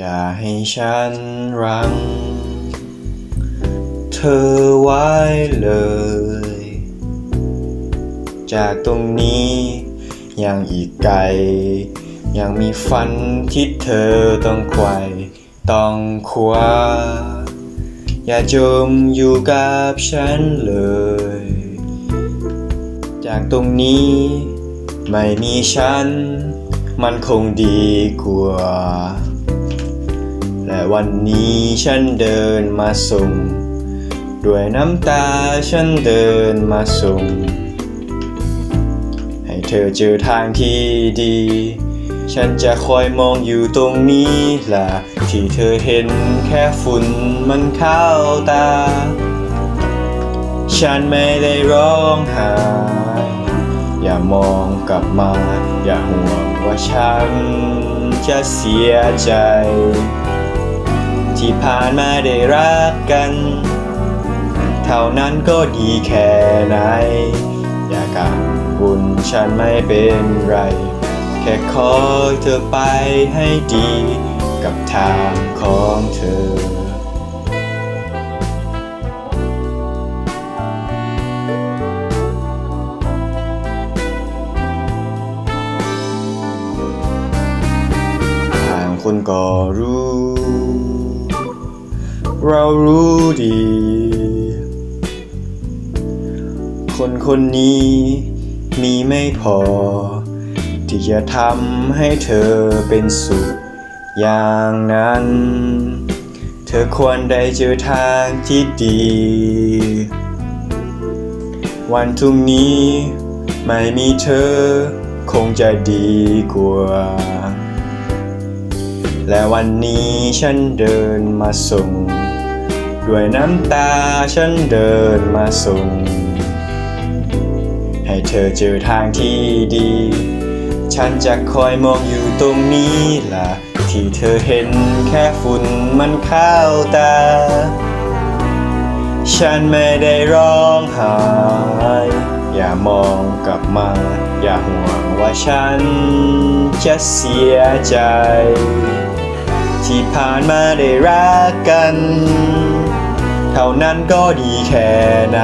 อย่าให้ฉันรัง เธอไว้เลย จากตรงนี้ยังอีกไกล ยังมีฝันที่เธอต้องไขว่ต้องคว้า อย่าจมอยู่กับฉันเลย จากตรงนี้ไม่มีฉัน มันคงดีกว่า และวันนี้ฉันเดินมาส่ง ด้วยน้ำตาฉันเดินมาส่ง ให้เธอเจอทางที่ดี ฉันจะคอยมองอยู่ตรงนี้ล่ะ ที่เธอเห็นแค่ฝุ่นมันเข้าตา ฉันไม่ได้ร้องไห้อย่ามองกลับมา อย่าห่วงว่าฉันจะเสียใจ ที่ผ่านมาได้รักกัน เท่านั้นก็ดีแค่ไหน อย่ากังวลฉันไม่เป็นไร แค่ขอเธอไปให้ดี กับทางของเธอทางคนก็รู้ เรารู้ดี คนคนนี้มีไม่พอ ที่จะทำให้เธอเป็นสุขอย่างนั้น เธอควรได้เจอทางที่ดี วันพรุ่งนี้ไม่มีเธอคงจะดีกว่า และวันนี้ฉันเดินมาส่ง ด้วยน้ำตาฉันเดินมาส่ง ให้เธอเจอทางที่ดี ฉันจะคอยมองอยู่ตรงนี้ล่ะ ที่เธอเห็นแค่ฝุ่นมันเข้าตา ฉันไม่ได้ร้องไห้อย่ามองกลับมา อย่าห่วงว่าฉันจะเสียใจ ที่ผ่านมาได้รักกัน เท่านั้นก็ดีแค่ไหน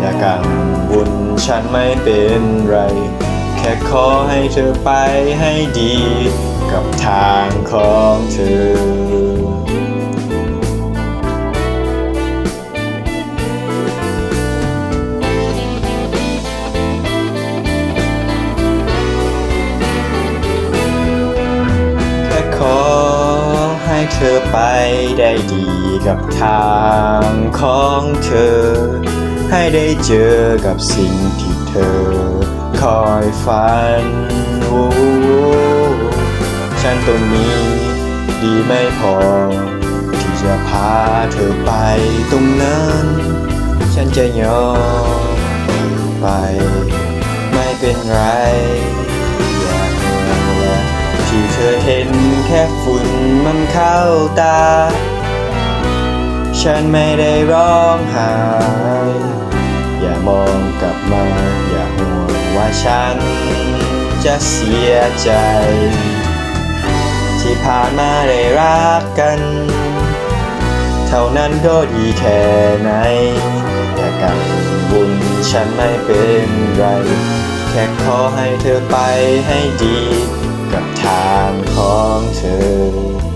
อย่ากังวลฉันไม่เป็นไร แค่ขอให้เธอไปให้ดี กับทางของเธอ เธอไปได้ดีกับทางของเธอ ให้ได้เจอกับสิ่งที่เธอคอยฝันโอ้ฉันตรงนี้ดีไม่พอ ที่จะพาเธอไปตรงนั้น ฉันจะยอมไป ไม่เป็นไร ค่ฝุ่นมันเข้าตา ฉันไม่ได้ร้องไห้ อย่ามองกลับมา อย่าห่วงว่าฉันจะเสียใจ ที่ผ่านมาได้รักกัน เท่านั้นก็ดีแค่ไหน อย่ากังวลฉันไม่เป็นไร แค่ขอให้เธอไปให้ดี ทางของเธอ